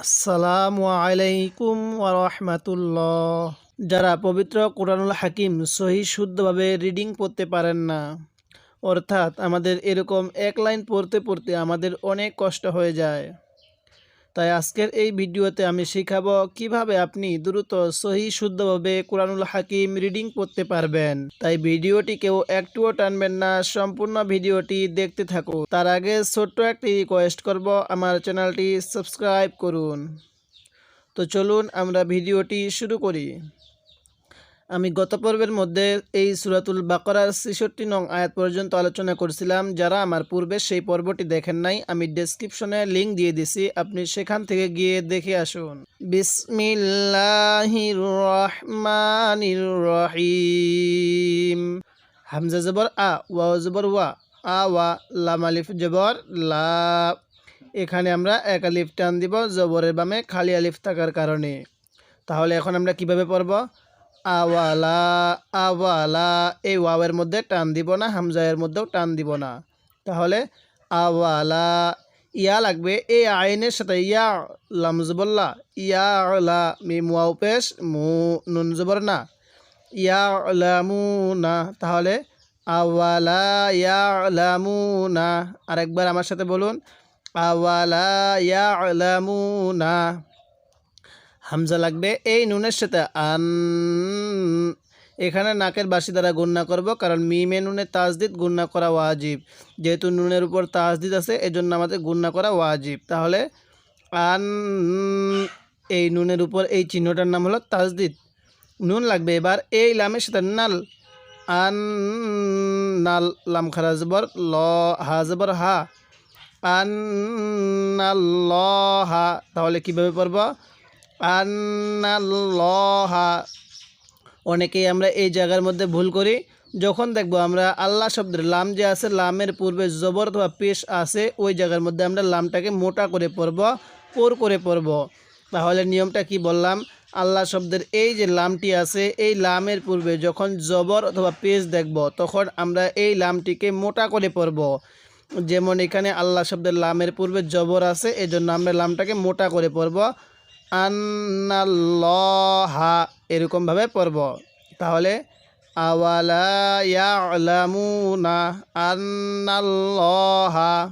আসসালামু আলাইকুম রাহমাতুল্লাহ। যারা পবিত্র কোরআনুল হাকিম সহি শুদ্ধভাবে রিডিং পড়তে পারেন না, অর্থাৎ আমাদের এরকম এক লাইন পড়তে পড়তে আমাদের অনেক কষ্ট হয়ে যায়। তাই আজকের এই ভিডিওতে আমি শিখাব কীভাবে আপনি দ্রুত সহি শুদ্ধভাবে কোরআনুল হাকিম রিডিং করতে পারবেন। তাই ভিডিওটি কেউ একটুও টানবেন না, সম্পূর্ণ ভিডিওটি দেখতে থাকুন। তার আগে ছোট্ট একটি রিকোয়েস্ট করব, আমার চ্যানেলটি সাবস্ক্রাইব করুন। তো চলুন আমরা ভিডিওটি শুরু করি। আমি গত পর্বের মধ্যে এই সুরাতুল বাকরার ছেষট্টি নং আয়াত পর্যন্ত আলোচনা করছিলাম। যারা আমার পূর্বে সেই পর্বটি দেখেন নাই, আমি ডেসক্রিপশনে লিঙ্ক দিয়ে দিছি। আপনি সেখান থেকে গিয়ে দেখে আসুন। বিসমিল্লাহির রহিম হামজা জবর আ ওয়া জবর ওয়া, আ, ওয়া, লাম আলিফ জবর, লা। এখানে আমরা এক আলিফ টান দিব জবরের বামে খালি আলিফ থাকার কারণে। তাহলে এখন আমরা কীভাবে পড়ব? আওয়ালা আওয়ালা, এই ওয়াওয়ের মধ্যে টান দিব না, হামজায়ের মধ্যেও টান দিব না। তাহলে আওয়ালা, ইয়া লাগবে এই আইনের সাথে ইয়া লামজবল্লা ইয়া লা, মিম ওয়াও পেশ, মু, নুন জবর না, ইয়া লামু না। তাহলে আওয়ালা, ইয়া লামু না। আরেকবার আমার সাথে বলুন, আওয়ালা, ইয়া লামু না। হামজা লাগবে। এই নুনের সাথে আন এখানে নাকের বাসি দ্বারা গুণনা করব, কারণ মিমে নুনে তাজদিদ গুণনা করা ওয়াজিব। যেহেতু নুনের উপর তাজদিদ আছে, এজন্য আমাদের গুণনা করা ওয়াজিব। তাহলে আন, এই নুনের উপর এই চিহ্নটার নাম হলো তাজদিদ। নুন লাগবে এবার এই লামের সাথে নাল। আন, নাল, লাম খারা জবর, ল, হা জবর, হা। আন ল, হা। তাহলে কীভাবে পড়ব? আন্নাল্লাহা। অনেকেই আমরা এই জায়গার মধ্যে ভুল করি। যখন দেখব আমরা আল্লাহ শব্দের লাম যে আছে, লামের পূর্বে জবর অথবা পেশ আছে, ওই জায়গার মধ্যে আমরা লামটাকে মোটা করে পড়ব পোর করে পড়ব তাহলে নিয়মটা কি বললাম? আল্লাহ শব্দের এই যে লামটি আছে, এই লামের পূর্বে যখন জবর অথবা পেশ দেখব, তখন আমরা এই লামটিকে মোটা করে পড়ব যেমন এখানে আল্লাহ শব্দের লামের পূর্বে জবর আছে, এজন্য আমরা লামটাকে মোটা করে পড়ব আন্নাল্লাহা এরকমভাবে পড়ব। তাহলে, আওয়ালা ইয়ালামুনা আন্নাল্লাহা।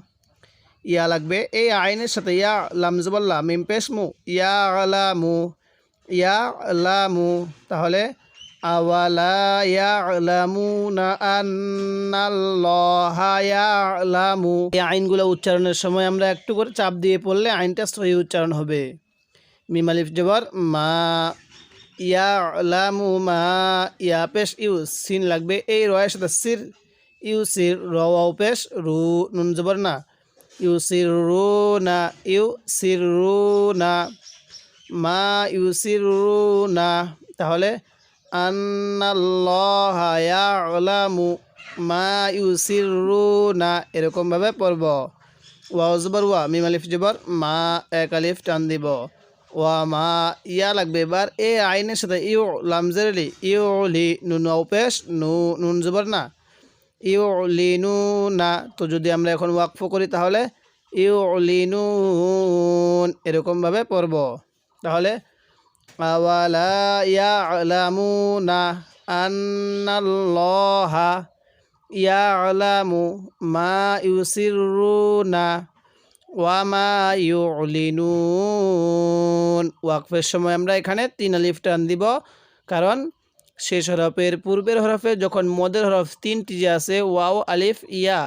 ইয়া লাগবে, এই আইনের সাথে ইয়া লামজবল্লা মিম পেশমু ইয়া আলামু ইয়া আলামু তাহলে, আওয়ালা এই আইনগুলো উচ্চারণের সময় আমরা একটু করে চাপ দিয়ে পড়লে আইনটা সহি উচ্চারণ হবে। মিম আলিফ জবর, মা ইয়া লামু মা ইয়া পেশ, ইউ সিন লাগবে। এই রয়ের সাথে সির, ইউ সির রাও পেশ, রু নুন জবর না। ইউ সির রু না, ইউ সির রু না। মা, ইউ সির রু না। তাহলে আন্নাল্লাহ ইয়ালামু, মা, ইউ সির রু না, এরকমভাবে পড়ব। ওয়াও জবর, ওয়া, মিম আলিফ জবর, মা, এক আলিফ টান দিব। ওয়া মা ইয়া লাগবে এবার, এ আইনের সাথে, ইউ লামজেরলি ইউ লি নুন পেশ, নু, নুন জবর না। ইউ লি নু তো যদি আমরা এখন ওয়াকফ করি তাহলে, ইউ লি নুন এরকমভাবে পড়ব। তাহলে, আওয়ালা ইয়া আলামু না আন্নাল্লাহা ইয়া আলামু মা ইউসিরুনা ওয়ামা ইউলিনুন। ওয়াকফের সময় আমরা এখানে তিন আলিফ টান দিব, কারণ শেষ হরফের পূর্বের হরফে যখন মদের হরফ তিনটি যে আছে, ওয়াও, আলিফ, ইয়া,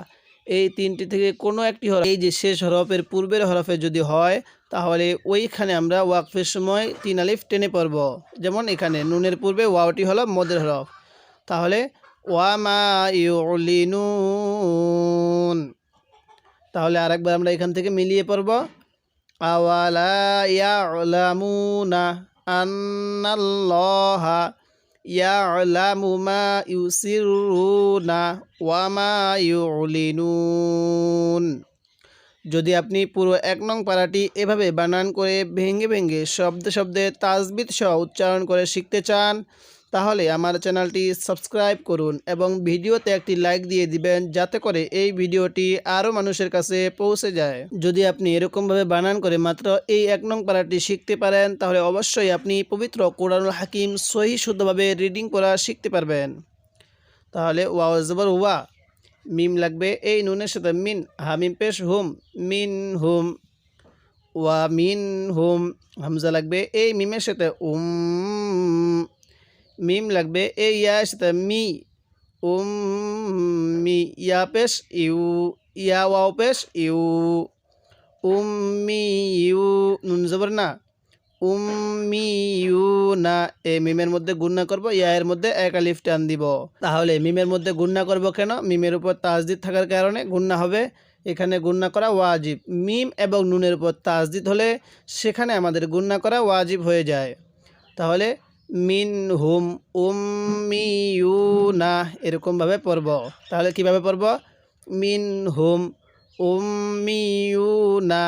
এই তিনটি থেকে কোনো একটি হরফ, এই যে শেষ হরফের পূর্বের হরফে যদি হয়, তাহলে ওইখানে আমরা ওয়াকফের সময় তিন আলিফ টেনে পড়ব। যেমন এখানে নুনের পূর্বে ওয়াওটি হলো মদের হরফ। তাহলে ওয়ামা ইউলিনুন। তাহলে আরেকবার আমরা এখান থেকে মিলিয়ে পড়ব। আওয়ালা ইয়ালামু মা ইউসিরুনা ওয়া ইউলিনুন। যদি আপনি পুরো এক নং পাড়াটি এভাবে বানান করে ভেঙে ভেঙে শব্দে শব্দে তাজবিদ সহ উচ্চারণ করে শিখতে চান তাহলে আমার চ্যানেলটি সাবস্ক্রাইব করুন এবং ভিডিওতে একটি লাইক দিয়ে দিবেন যাতে করে এই ভিডিওটি আরও মানুষের কাছে পৌঁছে যায়। যদি আপনি এরকমভাবে বানান করে মাত্র এই এক নং পারাটি শিখতে পারেন, তাহলে অবশ্যই আপনি পবিত্র কোরআনুল হাকিম সহি শুদ্ধভাবে রিডিং করা শিখতে পারবেন। তাহলে ওয়াও জবর ওয়া মিম লাগবে, এই নুনের সাথে মিন, হামিম পেশ হুম, মিন হুম, ওয়া মিন হুম, হামজা লাগবে, এই মিমের সাথে উম মিম লাগবে এই ইয়ার সাথে মি, উম, মি, ইয়া পেশ, ইউ, ইয়া ওয়াও পেশ, ইউ, উম, মি, ইউ, নুন জবর না উম্মি ইউ, না এই মিমের মধ্যে গুণনা করব, ইয়া এর মধ্যে এক আলিফ টান দিব। তাহলে মিমের মধ্যে গুণনা করব কেন? মিমের উপর তাজদিদ থাকার কারণে গুণনা হবে, এখানে গুণনা করা ওয়াজিব। মিম এবং নুনের উপর তাজদিদ হলে সেখানে আমাদের গুণনা করা ওয়াজিব হয়ে যায়। তাহলে মিন হুম না এরকমভাবে পড়ব। তাহলে কীভাবে পড়ব? মিন হুম না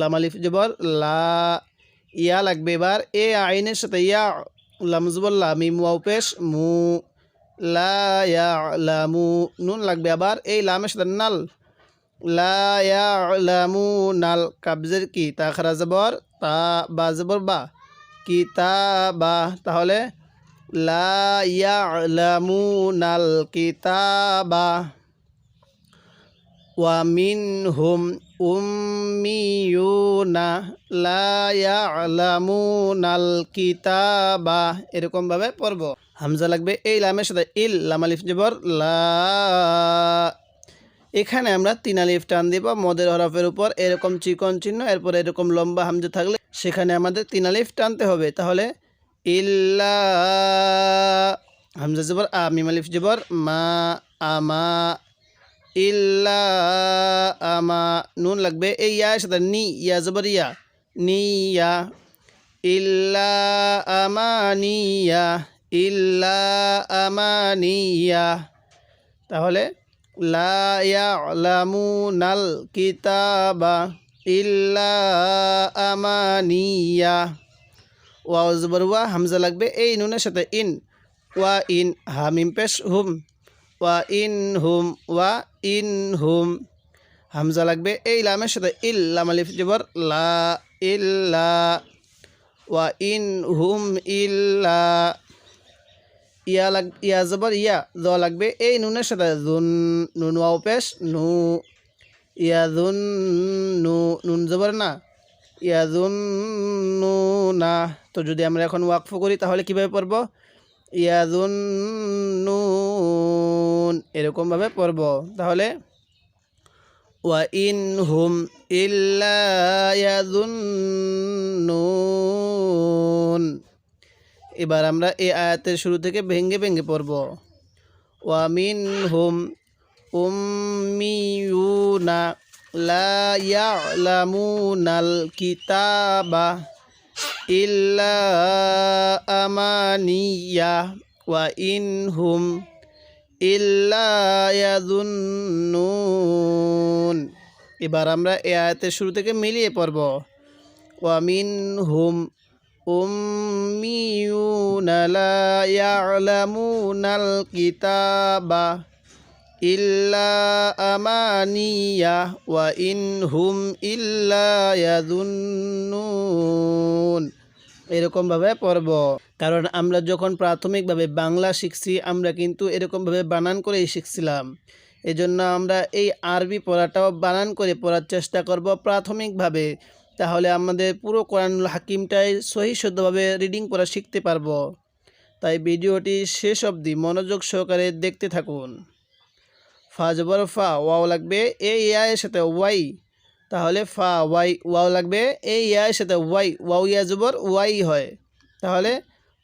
লামালিফ জবর, লা, ইয়া লাগবে এবার, এ আইনের সাথে ইয়া লামজবল্লা মিম, ওয়াও পেশ, মু লামু নুন লাগবে আবার, এই লামের সাথে নাল লামু নাল কাবজের কি? তা, খারা, জবর, তা, বা, জবর, বা কি তা বা তাহলে, লা কিতাবা। ওয়ামিনহুম উম্মিয়ুনা, লা ইয়ালামুনাল কিতাবা। এরকমভাবে পড়ব। হামজা লাগবে এই লামের সাথে ইল, লাম আলিফ জবর, লা এখানে আমরা তিন টান দিব, মদের হরফের উপর এরকম চিকন চিহ্ন, এরপর এরকম লম্বা হামজা থাকলে সেখানে আমাদের তিন আলিফ টানতে হবে। তাহলে ইল্লা হামজা জবর, আ, মিম আলিফ জবর, মা আমা ইল্লা আমা নুন লাগবে, এই ইয়া সাথে নি, ইয়া জবর, ইয়া, নি, ইয়া, ইল্লা আমানিয়া ইল্লা আমানিয়া তাহলে লা ইয়ালামুনাল কিতাবা ইল্লা আমানিয়া। ওয়া জবর হামজা লাগবে। এই নুনের সাথে ইন, ওয়া ইন হামিম পেশ হুম, ওয়া ইন হুম, ওয়া ইন হুম। হামজা লাগবে। এই লামের সাথে ইল, লাম আলিফ জবর, লা ইল্লা, ওয়া ইন হুম ইল্লা। ইয়া লাগ, ইয়া জবর, ইয়া দ লাগবে। এই নুনের সাথে জুন, নুন ওয়াও পেশ, নু, ইয়া জুন, নু, নুন জবর না। ইয়া জুন, নু, না। তো যদি আমরা এখন ওয়াকফ করি, তাহলে কীভাবে পড়ব? ইয়াদুন্নুন এরকমভাবে পড়ব। তাহলে, ওয়া ইন হুম ইল্লা ইয়াদুন্নুন এবার আমরা এই আয়াতের শুরু থেকে ভেঙ্গে ভেঙ্গে পড়ব। ওয়া মিন হুম উম্মিয়ুনা লা কিতাবা ইল্লা আমানিয়া ওয়া ইনহুম ইল্লা এবার আমরা এ আয়াতের শুরু থেকে মিলিয়ে পড়ব। ওয়ামিন মিনহুম উম্মিয়ুনা লা ইয়ালামুনাল কিতাবা ইল্লা আমানিয়া ওয়া ইনহুম ইল্লা ইয়াদুন্নুন এরকমভাবে পড়ব। কারণ আমরা যখন প্রাথমিকভাবে বাংলা শিখছি, আমরা কিন্তু এরকমভাবে বানান করেই শিখছিলাম। এজন্য আমরা এই আরবি পড়াটাও বানান করে পড়ার চেষ্টা করব প্রাথমিকভাবে। তাহলে আমাদের পুরো কোরআনুল হাকিমটাই সহি শুদ্ধভাবে রিডিং করা শিখতে পারব। তাই ভিডিওটি শেষ অবধি মনোযোগ সহকারে দেখতে থাকুন। ফা জবর ফা, ওয়াও লাগবে, এ ইয়ার সাথে ওয়াই। তাহলে ফা, ওয়াই, ওয়াও লাগবে, এ ইয়ার সাথে ওয়াই, ওয়াও ইয়া জবর, ওয়াই হয়। তাহলে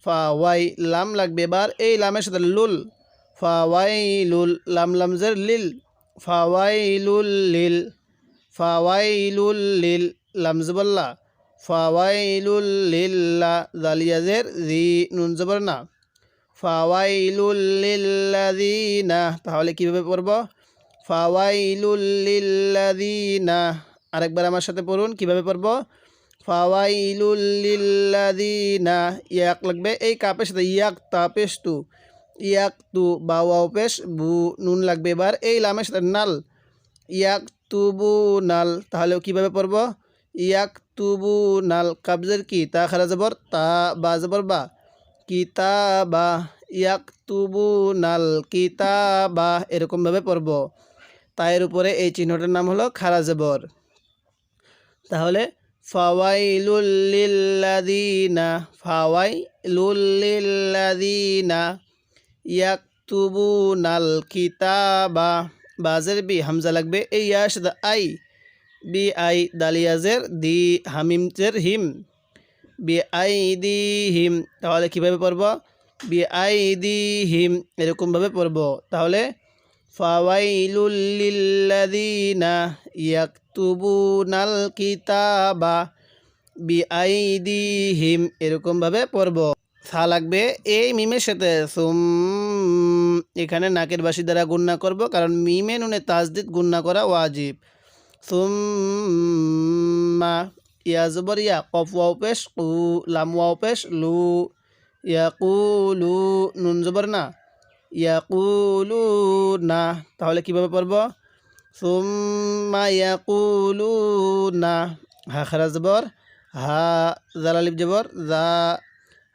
ফা, ওয়াই, লাম লাগবে এবার, এই লামের সাথে লুল। ফা, ওয়াই, লুল, লাম লামজের লিল। ফা, ওয়াই, লুল, লিল। ফা, ওয়াই, লুল, লিল। লামজবল্লা ফা ওয়াই লিল্লা জালিয়াজের জি নুন জবর না ফাওয়াইলুল তাহলে কীভাবে পড়ব? ফাওয়াইলুল আরেকবার আমার সাথে পড়ুন, কীভাবে পড়ব? ফাওয়াইলুল ইয়াক লাগবে, এই কাপের সাথে ইয়াক তাপেশ তু, ইয়াক তু বা পেশ, বু নুন লাগবে এবার, এই লামের সাথে নাল, ইয়াক তুবু নাল তাহলে কীভাবে পড়ব? ইয়াক তুবু নাল কাবজের কি তা খারা জবর, তা বা জবর বা। কিতাবা ইয়াক তুবু নাল কিতাবা, এরকমভাবে পড়ব। তায়ের উপরে এই চিহ্নটার নাম হলো খারা জবর। তাহলে, ফাওয়াইলুল লিল্লাযিনা ফাওয়াইলুল লিল্লাযিনা, ইয়াকতুবুনাল কিতাবা। বাজের বি, হামজা লাগবে, এই ইয়াশ দা আই বি আই দালিয়াজের দি হামিমজের হিম। বি আই দি হিম। তাহলে কীভাবে পড়ব? বি আই দি হিম এরকমভাবে পড়ব। তাহলে ফাওয়াইলুল লিল্লাযিনা ইয়াকতুবুনাল কিতাবা। বি আই দি হিম এরকমভাবে পড়ব। সা লাগবে এই মিমের সাথে। সুম এখানে নাকের বাসি দ্বারা গুণনা করব, কারণ মিমে নুনে তাজদিদ গুণনা করা ওয়াজিব। সুম্মা ইয়া জবর ইয়া কফ ওয়াও পেশ কু লাম ওয়াও পেশ লু ইয়াকুলু নুন জবর না ইয়াকুলু না তাহলে কীভাবে পড়ব সুম্মা ইয়াকুলু না হা খারা জবর হা জালালিব জবর জা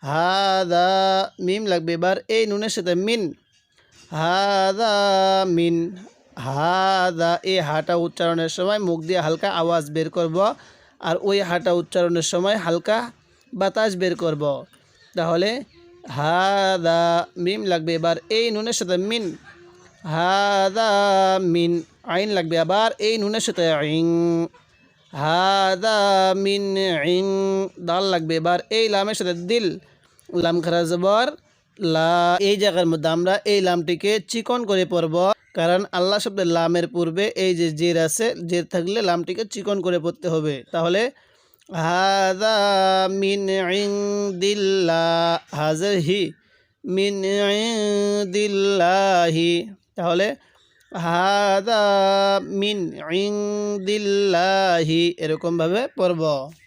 হাদা মিম লাগবে এবার এই নুনের সাথে মিন হাদা মিন হাদা, এই হাটা উচ্চারণের সময় মুখ দিয়ে হালকা আওয়াজ বের করব আর ওই হাটা উচ্চারণের সময় হালকা বাতাস বের করব। তাহলে হাদা, মিম লাগবে এবার এই নুনের সাথে মিন। হাদা, মিন, আইন লাগবে আবার এই নুনের সাথে আইন হাদা, মিন, ইং, দাল লাগবে এবার এই লামের সাথে দিল। লাম খারা জবর, লা, এই জায়গার মধ্যে আমরা এই লামটিকে চিকন করে পড়ব। কারণ আল্লাহ শব্দের লামের পূর্বে এই যে জের আছে, জের থাকলে লামটিকে চিকন করে পড়তে হবে। তাহলে হাদা মিন দিল্লা হি, মিন দিল্লাহি তাহলে হাদা মিন ইংদিল্লাহি এরকমভাবে পড়ব।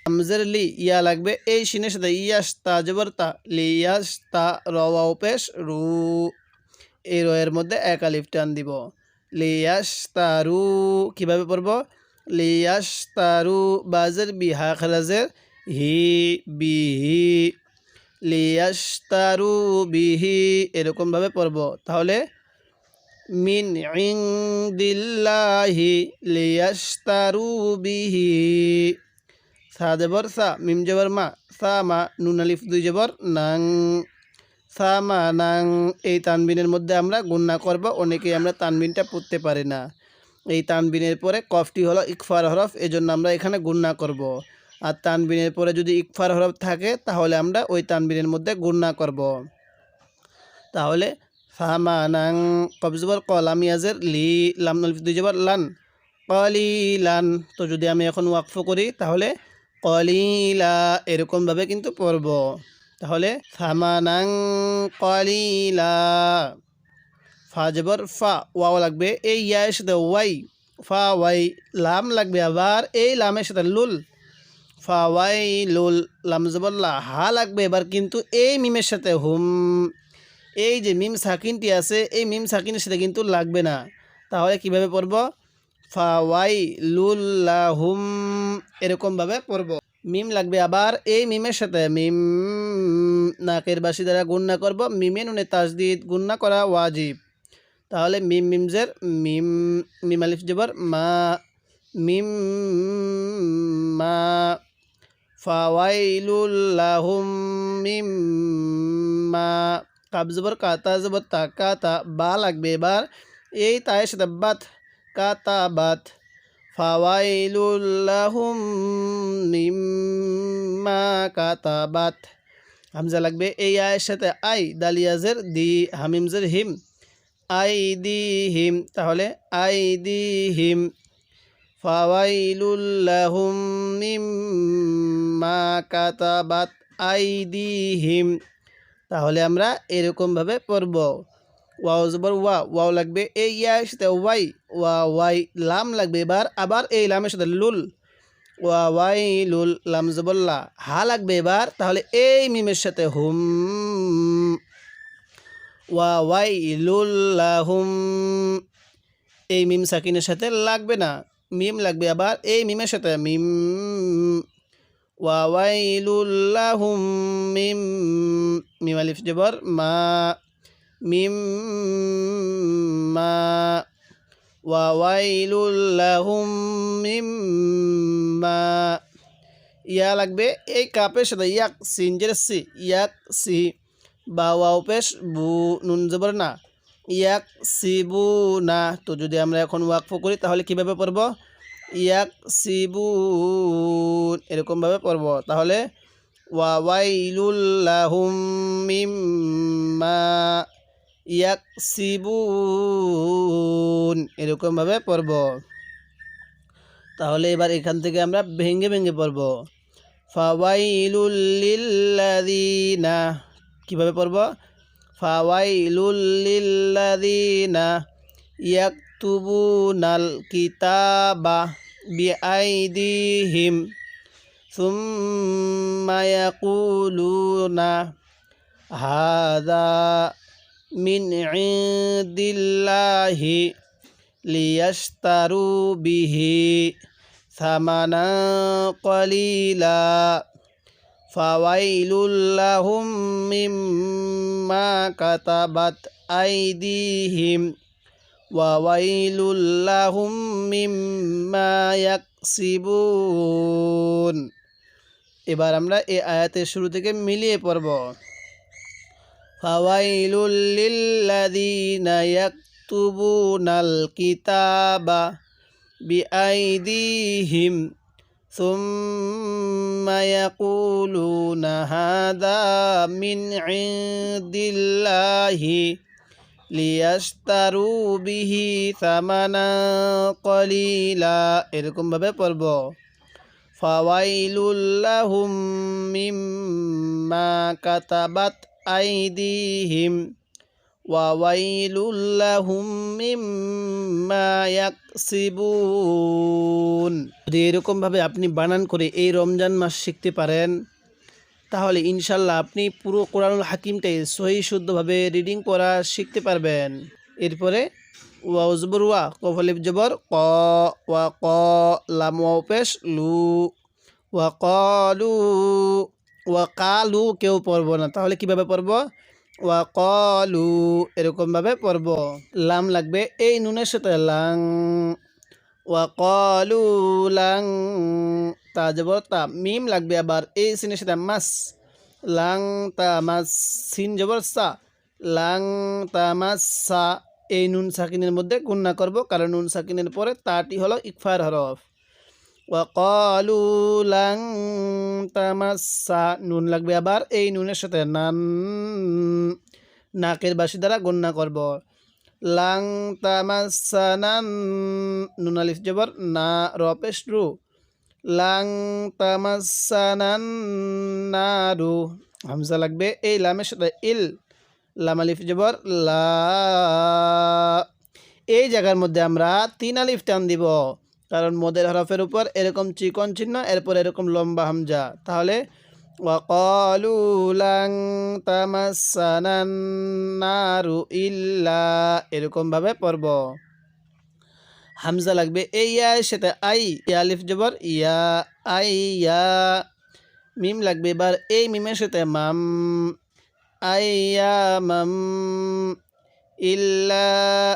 আমজের লি, ইয়া লাগবে, এই সিনের সাথে ইয়াস তা জবর তা তা রওয়া পেশ রু এই রয়ের মধ্যে এক আলিফ টান দিব। লিয়াস তারু কীভাবে পড়ব? লিয়াস তারু বাজের বিহা খারাজের হি, বিহি। লিয়াস তারু বিহি এরকমভাবে পড়ব। তাহলে মিন দিল্লাহি ইংদিল্লাহি লিয়াশতারু বিহি। সা জবর সা, মিম জবর মা, সা মা, নুন আলিফ দুই জবর, নাং। সা মা নাং এই তানবিনের মধ্যে আমরা গুন্না করব, অনেকেই আমরা তানবিনটা পড়তে পারি না। এই তানবিনের পরে কফটি হলো ইকফার হরফ, এজন্য আমরা এখানে গুন্না করব। আর তানবিনের পরে যদি ইকফার হরফ থাকে, তাহলে আমরা ওই তানবিনের মধ্যে গুন্না করব। তাহলে ফামানাং কবজবর কলাম ইয়াজের লি, লাম দুই জবর লান। কলিলান, তো যদি আমি এখন ওয়াকফ করি, তাহলে কলিলা, এরকমভাবে কিন্তু পড়ব। তাহলে ফামানাং কলিলা। ফা জবর ফা, ওয়াও লাগবে, এই ইয়ার সাথে ওয়াই, ফা, ওয়াই, লাম লাগবে আবার, এই লামের সাথে লুল, ফা, ওয়াই, লুল, লাম, জবর, লা, হা লাগবে এবার কিন্তু এই মিমের সাথে হুম, এই যে মিম সাকিনটি আছে, এই মিম সাকিনের সাথে কিন্তু লাগবে না। তাহলে কীভাবে পড়ব? ফাওয়াই লুল্লাহুম এরকমভাবে পড়ব। মিম লাগবে আবার এই মিমের সাথে। মিম নাকের বাসি দ্বারা গুণনা করব। মিমে নুনে তাজদিদ গুণনা করা ওয়াজিব। তাহলে মিম মিমজের, মিম মিম আলিফ জবর, মা মিম মা ফাওয়াইলুল্লাহুম মিম মা। কাব জবর, কাতা জবর, তা, কাতা, বা লাগবে এবার। এই তায়ের সাথে বাত, কাতা, বাত। ফাওয়াইলুল্লাহুম মিম্মা কাতা বাত হামজা লাগবে, এই আয়ের সাথে আই দালিয়াজের, দি হামিমজের হিম, আই দি হিম, তাহলে আই দি হিম। ফাওয়াইলুল্লাহুম মিম্মা কাতাবাত আইদিহিম তাহলে আমরা এরকমভাবে পড়ব। ওয়াও জবর ওয়া, ওয়াও লাগবে, এই ইয়ার সাথে ওয়াই ওয়া ওয়াই লাম লাগবে এবার, আবার এই লামের সাথে লুল। ওয়াই ওয়া ওয়াইলুল লামজবল্লা হা লাগবে এবার, তাহলে এই মিমের সাথে হুম। ওয়া ওয়াইলুল্লাহুম এই মিম সাকিনের সাথে লাগবে না। মিম লাগবে আবার এই মিমের সাথে মিম। ওয়া ওয়াইলুল্লাহুম মিম। মিম আলিফ জবর মা। মিম মা। ওয়া ওয়াইলুল্লাহুম মিম মা ইয়া লাগবে, এই কাপের সাথে ইয়াক সিনজের সি, ইয়াক সি, বা ওয়াও পেশ, বু, নুন জবর না, ইয়াক সিবু না। তো যদি আমরা এখন ওয়াকফ করি, তাহলে কীভাবে পড়ব? ইয়াক সিবুন এরকমভাবে পড়ব। তাহলে ওয়া ওয়াইলুল্লাহুম মিম্মা। ইয়াক সিবুন এরকমভাবে পড়ব। তাহলে এবার এখান থেকে আমরা ভেঙে ভেঙে পড়ব। ফাওয়াইলুল লিল্লাযিনা কীভাবে পড়ব? ফাওয়াইলুল লিল্লাযিনা ইয়াকতুবুনাল কিতাবা বিআইদিহিম। সুম্মা ইয়াকুলুনা। হাযা মিন ইনদিল্লাহি লিয়াশতারু বিহি থামানা কলিলা ফাওয়াইলুল লাহুম মিম্মা কাতাবাত আইদিহিম ওয়া ওয়াইলুল লাহুম মিম্মা ইয়াকসিবুন। এবার আমরা এই আয়াতের শুরু থেকে মিলিয়ে পড়ব। ফাওয়াইলুল লিল্লাযিনা ইয়াকতুবুনাল কিতাবা বিআইদিহিম ثم يقولون هذا من عند الله লিয়াস্তারু বিহি সামানা কলিলা এরকমভাবে পড়ব ফাওয়াইলুল্লাহুম মিম্মা কাতাবাত আইদিহিম ওয়াওয়াইলুল্লাহুম মিম্মা ইয়াকসিবুন যদি এরকমভাবে আপনি বানান করে এই রমজান মাস শিখতে পারেন, তাহলে ইনশাল্লাহ আপনি পুরো কোরআনুল হাকিমটাই সহি শুদ্ধভাবে রিডিং করা শিখতে পারবেন। এরপরে ওয়া উজবর ওয়া কফলিফ জবর ক, ওয়া ক, লাম পেশ, লু, ওয়া কলু ওয়া কালু কেউ পড়ব না। তাহলে কীভাবে পড়ব? ওয়া কলু এরকমভাবে পড়ব। লাম লাগবে এই নুনের সাথে। লাং ওয়া কলু লাং, তা জবর তা। মিম লাগবে আবার এই সিনের সাথে মাস। লাং, তা, মাস। সিন জবর সা। লাং, তা, মাস, সা। এই নুন সাকিনের মধ্যে গুণনা করব। কারণ নুন সাকিনের পরে তাটি হলো ইকফার হরফ। ওয়াকালু লাং তামাসা নুন লাগবে। আবার এই নুনের সাথে নান, নাকের বাসি দ্বারা গণ্য করব। লাং তামাসানান নুন আলিফ না রপেশ রু। লাং তামাসানান নারু হামজা লাগবে এই লামের সাথে ইল, লাম আলিফ জবর, লা। এই জায়গার মধ্যে আমরা তিন আলিফ টান দিব। কারণ মদের হরফের উপর এরকম চিকন চিহ্ন, এরপর এরকম লম্বা হামজা। তাহলে তামাসানান নারু ইল্লা এরকমভাবে হামজা লাগবে এই ইয়ার সাথে আই, ইয়া আলিফ জবর, ইয়া আই, ইয়া মিম লাগবে এবার, এই মিমের সাথে মাম আইয়া মাম ইল্লা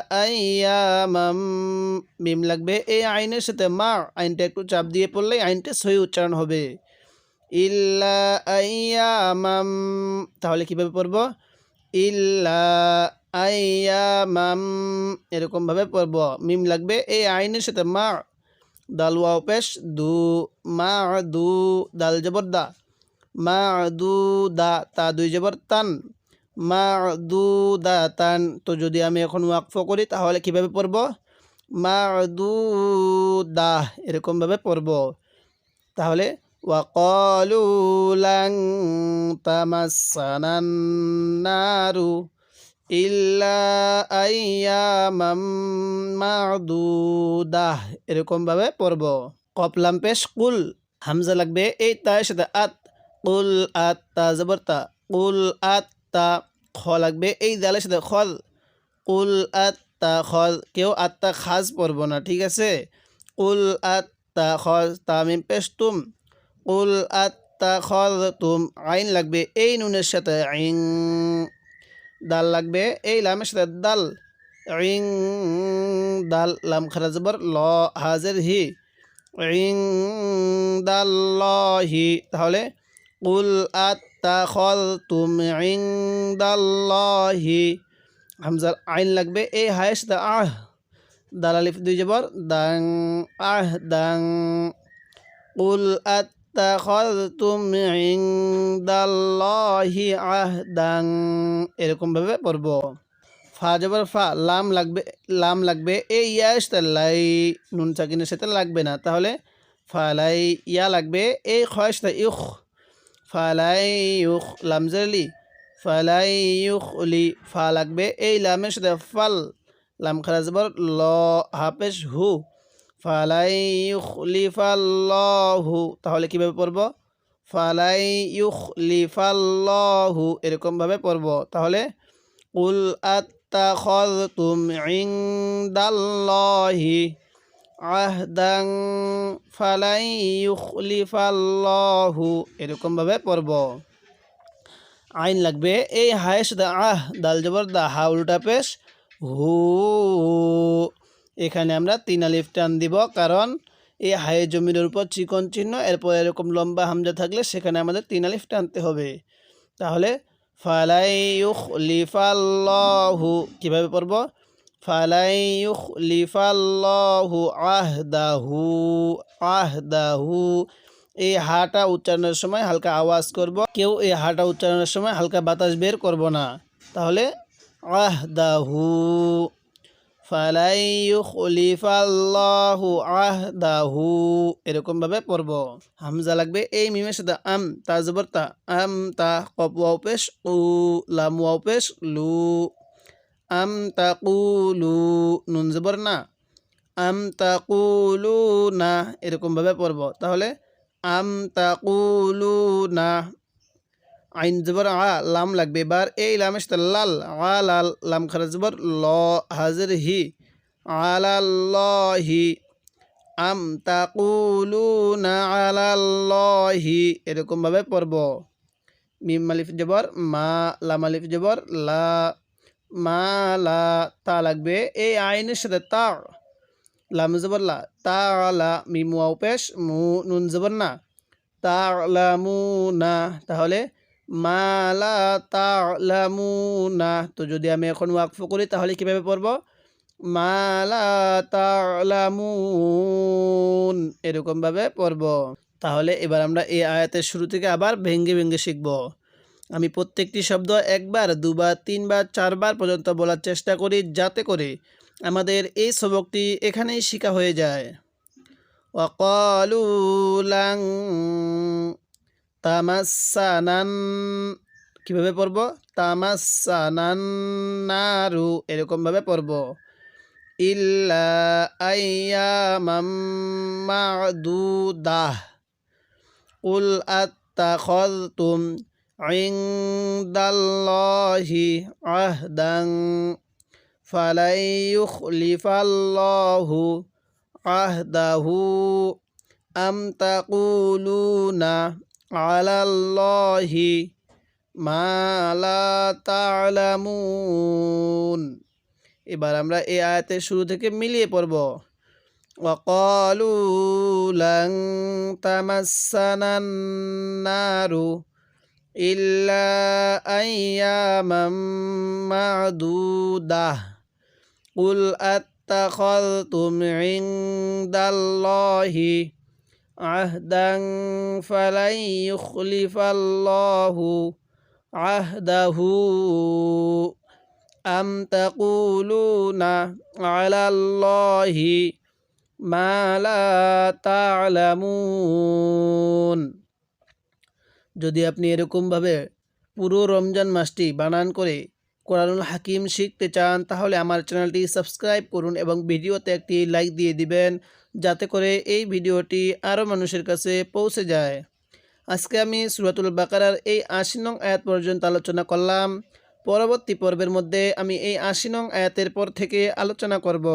আইয়ামাম মিম লাগবে। এই আইনের সাথে মা, আইনটা একটু চাপ দিয়ে পড়লে আইনটা সহি উচ্চারণ হবে। ইল্লা আইয়ামাম, তাহলে কীভাবে পড়ব? ইল্লা আইয়ামাম, এরকমভাবে পড়ব। মিম লাগবে, এই আইনের সাথে মা, দাল ওয়াও পেশ, দু, মা, দু, দাল জবর দা। মা, দু, দা, তা দুই জবর তান। মাদুদাতান। তো যদি আমি এখন ওয়াকফ করি, তাহলে কীভাবে পড়ব? মাদুদাহ, এরকমভাবে পড়ব। তাহলে লাং তামাসানান নারু ইল্লা আইয়ামাম মাদুদাহ, এরকমভাবে পড়ব। কপলাম পেশ, কুল, হামজা লাগবে, এই তায়ের সাথে আত, কুল আত, তা, জবর তা, কুল আত, তা। খ লাগবে। এই দালের সাথে খল। কুল আত তা খল কেউ আত্মা খাস পড়ব না, ঠিক আছে? কুল আত তা খল তামিম পেশ তুম কুল আত তা খল তুম আইন লাগবে। এই নুনের সাথে আইন। দাল লাগবে। এই লামের সাথে দাল। ইং দাল, লাম খারা জবর, ল, হাজের হি। ইং দাল্লাহি তাহলে আত্তাখল তুম ইং দাল্লাহি হামজার আইন লাগবে এই হায়ের সাথে আহ দাল আলিফ দুই জবর, দাং আহ, দাং। আত্তাখল তুম ইং দাল্লাহি আহ দাং এরকমভাবে পড়ব। ফা জবর ফা, লাম লাগবে লাম লাগবে এই ইয়া সাথে লাই, নুন চাকিনের সাথে লাগবে না, তাহলে ফালাই ইয়া লাগবে এই খয়ের সাথে ইউখ। ফালাই ইউখ, লাম জালি ফালাই ইউখ লি, ফা লাগবে। এই লামের সাথে ফাল, লাম খারা জবর ল হাফেজ হু। ফালাই ইউখ লি ফাল্লাহু তাহলে কীভাবে পড়ব? ফালাই ইউখ লি ফাল্লাহু এরকমভাবে পড়ব। তাহলে উল আত্তাখযতুম ইনদাল্লাহি। আহদাং ফালাই ইউখলিফাল্লাহু। এরকমভাবে পড়ব। আইন লাগবে, এই হায়ের সাথে আহ, দাল জবর দা হা উল্টা পেশ, হু, এখানে আমরা তিন আলিফ টান দিব, কারণ এই হায়ের জমিনের উপর চিকন চিহ্ন, এরপর এরকম লম্বা হামজা থাকলে সেখানে আমাদের তিন আলিফ টানতে হবে। তাহলে ফালাই ইউখলিফাল্লাহু, কীভাবে পড়ব? ফালাই ইউখলিফাল্লাহু আহদাহু আহদাহু এই হাটা উচ্চারণের সময় হালকা আওয়াজ করব। কেউ এই হাটা উচ্চারণের সময় হালকা বাতাস বের করব না। তাহলে আহদাহু। ফালাই ইউখলিফাল্লাহু আহদাহু। এরকমভাবে পড়ব। হামজা লাগবে এই মিমের সাথে আম, তা জবর তা আম, তা কপ, ওয়াও পেশ, উ, লাম, ওয়াও পেশ, লু। আম তাকুলু নুন জবর না আম তাকুলু না এরকমভাবে পড়ব তাহলে আম তাকুলু না আইন জবর আ লাম লাগবে এবার এই লামের সাথে লাল আ লাল লাম খারা জবর ল হাজির হি আলাল্লাহি আম তাকুলুনা আলাল্লাহি এরকমভাবে পড়ব মিম মালিফ জবর মা লাম আলিফ জবর লা মা লা তা লাগবে। এই আইনের সাথে তা, লাম জবর লা, তা লা মিম ওয়াও পেশ মু নুন জবর না। তা লামু না, তাহলে মালা তা লামু না। তো যদি আমি এখন ওয়াকফ করি, তাহলে কীভাবে পড়ব? মালা তা এরকমভাবে পড়ব। তাহলে এবার আমরা এই আয়াতের শুরু থেকে আবার ভেঙ্গে ভেঙ্গে শিখব। আমি প্রত্যেকটি শব্দ একবার, দুবার, তিনবার, চারবার পর্যন্ত বলার চেষ্টা করি যাতে করে আমাদের এই সবকটি এখানেই শিখা হয়ে যায়। অকলুলাং তামাসানান, কীভাবে পড়ব? তামাসানান নারু, এরকমভাবে পড়ব। ইল্লা আইয়ামাম মাদুদাহ। উল আত্তাখাযতুম ইনদাল্লাহি আহদান ফালাই ইউখলিফাল্লাহু আহদাহু আম তাকুলুনা আলাল্লাহি মা লা তা'লামুন এবার আমরা এই আয়াতের শুরু থেকে মিলিয়ে পড়ব وقالوا لن تمسنا النار إلا أياما معدودة. قل أتخذتم عند الله عهدا فلن يخلف الله عهده أم تقولون على الله ما لا تعلمون. যদি আপনি এরকমভাবে পুরো রমজান মাসটি বানান করে কোরআনুল হাকিম শিখতে চান, তাহলে আমার চ্যানেলটি সাবস্ক্রাইব করুন এবং ভিডিওতে একটি লাইক দিয়ে দিবেন, যাতে করে এই ভিডিওটি আরও মানুষের কাছে পৌঁছে যায়। আজকে আমি সুরাতুল বাকারার এই আশি নং আয়াত পর্যন্ত আলোচনা করলাম। পরবর্তী পর্বের মধ্যে আমি এই আশি নং আয়াতের পর থেকে আলোচনা করব।